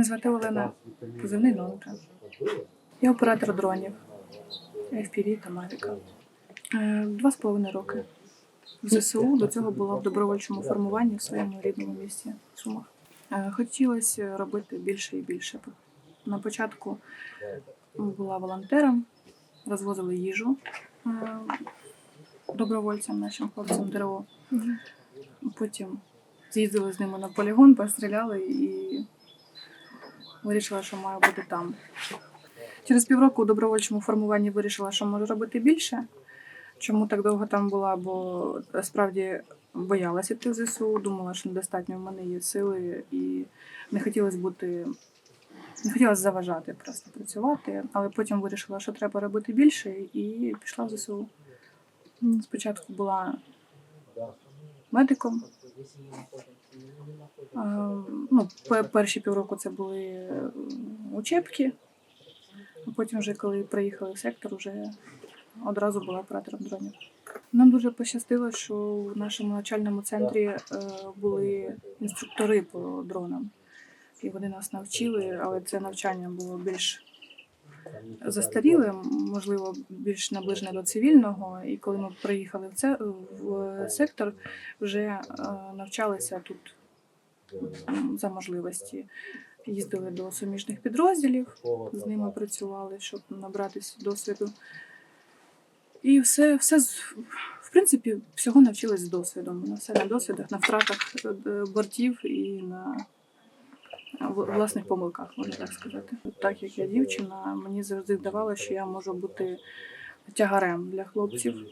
Мене звати Олена, позивний Нонка. Я оператор дронів FPV та Mavic. Е, Два з половиною роки. В ЗСУ до цього була в добровольчому формуванні в своєму рідному місті Сумах. Е, Хотілося робити більше і більше. На початку була волонтером, розвозили їжу е, добровольцям, нашим хлопцям ДРО. Потім з'їздили з ними на полігон, постріляли і вирішила, що маю бути там. Через півроку у добровольчому формуванні вирішила, що можу робити більше. Чому так довго там була? Бо справді боялася йти в ЗСУ, думала, що недостатньо в мене є сили, і не хотілося бути, не хотілося заважати просто працювати, але потім вирішила, що треба робити більше, і пішла в ЗСУ. Спочатку була медиком. Ну, перші півроку це були е, учебки, а потім, вже коли приїхали в сектор, вже одразу була оператором дронів. Нам дуже пощастило, що в нашому навчальному центрі е, були інструктори по дронам. І вони нас навчили, але це навчання було більш застаріле, можливо, більш наближене до цивільного. І коли ми приїхали в це в сектор, вже е, навчалися тут за можливості. Їздили до суміжних підрозділів, з ними працювали, щоб набратися досвіду. І все, все в принципі, всього навчились з досвідом. На все на досвідах, на втратах е, бортів і на власних помилках, можна так сказати. Так як я дівчина, мені завжди здавалося, що я можу бути тягарем для хлопців.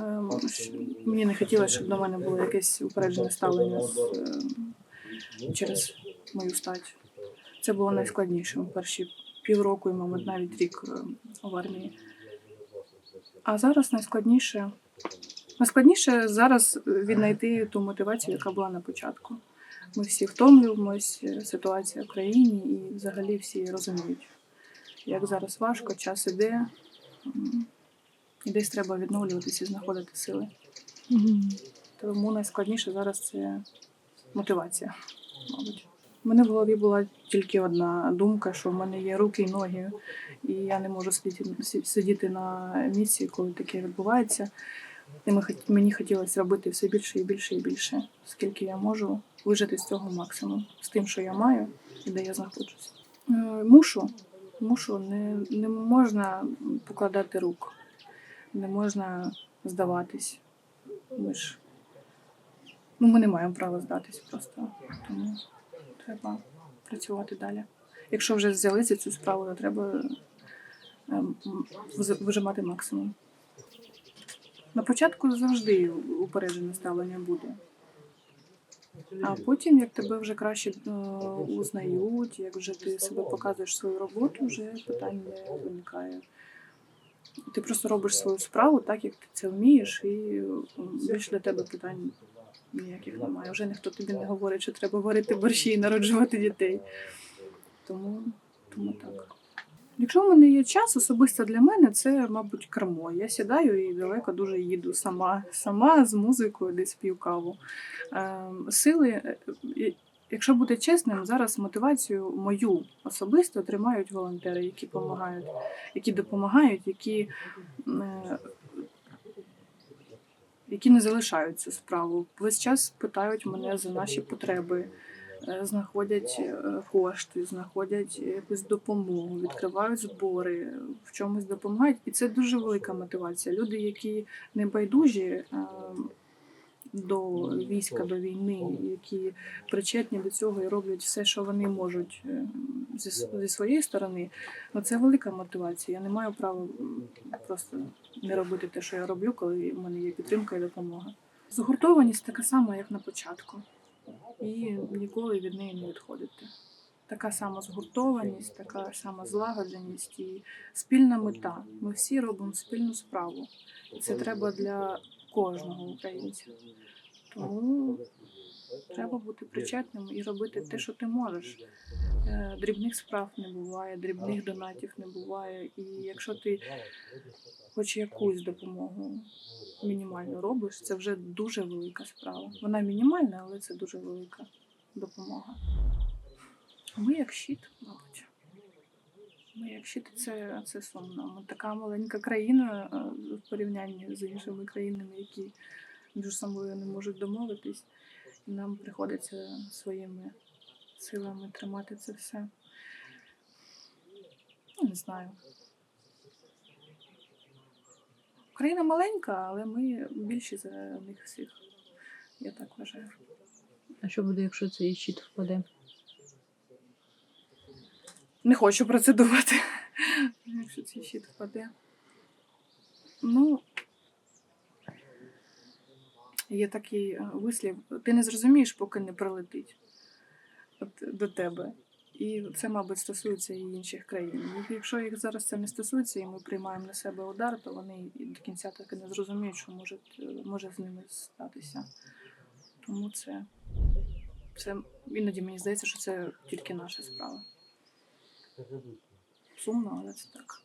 Ем, Мені не хотілося, щоб до мене було якесь упереджене ставлення е, через мою стать. Це було найскладнішим перші півроку і, мабуть, навіть рік е, в армії. А зараз найскладніше. Найскладніше зараз віднайти ту мотивацію, яка була на початку. Ми всі втомлюємось, ситуація в країні і взагалі всі розуміють, як зараз важко, час іде, і десь треба відновлюватися і знаходити сили. Тому найскладніше зараз це мотивація, мабуть. У мене в голові була тільки одна думка, що в мене є руки і ноги, і я не можу сидіти, сидіти на місці, коли таке відбувається. І мені хотілося робити все більше і більше і більше, скільки я можу вижити з цього максимум, з тим, що я маю і де я знаходжусь. Е, Мушу, мушу, не, не можна покладати рук, не можна здаватись. Ми ж ну, ми не маємо права здатись просто. Тому треба працювати далі. Якщо вже взялися цю справу, то треба ем, вижимати максимум. На початку завжди упереджене ставлення буде. А потім, як тебе вже краще е, узнають, як вже ти себе показуєш свою роботу, вже питань не виникає. Ти просто робиш свою справу так, як ти це вмієш, і більше для тебе питань ніяких немає. Вже ніхто тобі не говорить, що треба варити борщі і народжувати дітей. Тому, тому так. Якщо в мене є час, особисто для мене це, мабуть, кермо. Я сідаю і далеко дуже їду сама, сама з музикою, десь п'ю каву. Ем, Сили, е, якщо бути чесним, зараз мотивацію мою особисто тримають волонтери, які допомагають, які допомагають, які, е, які не залишають цю справу. Весь час питають мене за наші потреби знаходять е, кошти, знаходять якусь допомогу, відкривають збори, в чомусь допомагають. І це дуже велика мотивація. Люди, які не байдужі е, до війська, до війни, які причетні до цього і роблять все, що вони можуть е, зі, зі своєї сторони, ну це велика мотивація. Я не маю права просто не робити те, що я роблю, коли в мене є підтримка і допомога. Згуртованість така сама, як на початку і ніколи від неї не відходити. Така сама згуртованість, така сама злагодженість і спільна мета. Ми всі робимо спільну справу. Це треба для кожного українця. Тому треба бути причетним і робити те, що ти можеш. Е, Дрібних справ не буває, дрібних донатів не буває. І якщо ти хоч якусь допомогу мінімально робиш, це вже дуже велика справа. Вона мінімальна, але це дуже велика допомога. Ми як щит, мабуть. Ми як щит, це, це сумно. Ми така маленька країна е, в порівнянні з іншими країнами, які між собою не можуть домовитись. І нам приходиться своїми силами тримати це все. Ну, не знаю. Україна маленька, але ми більші за них всіх. Я так вважаю. А що буде, якщо цей щит впаде? Не хочу про це думати. Якщо цей щит впаде. Ну. Є такий е, вислів: ти не зрозумієш, поки не прилетить до тебе. І це, мабуть, стосується і інших країн. Якщо їх зараз це не стосується, і ми приймаємо на себе удар, то вони до кінця так і не зрозуміють, що може, може з ними статися. Тому це, це іноді мені здається, що це тільки наша справа. Сумно, але це так.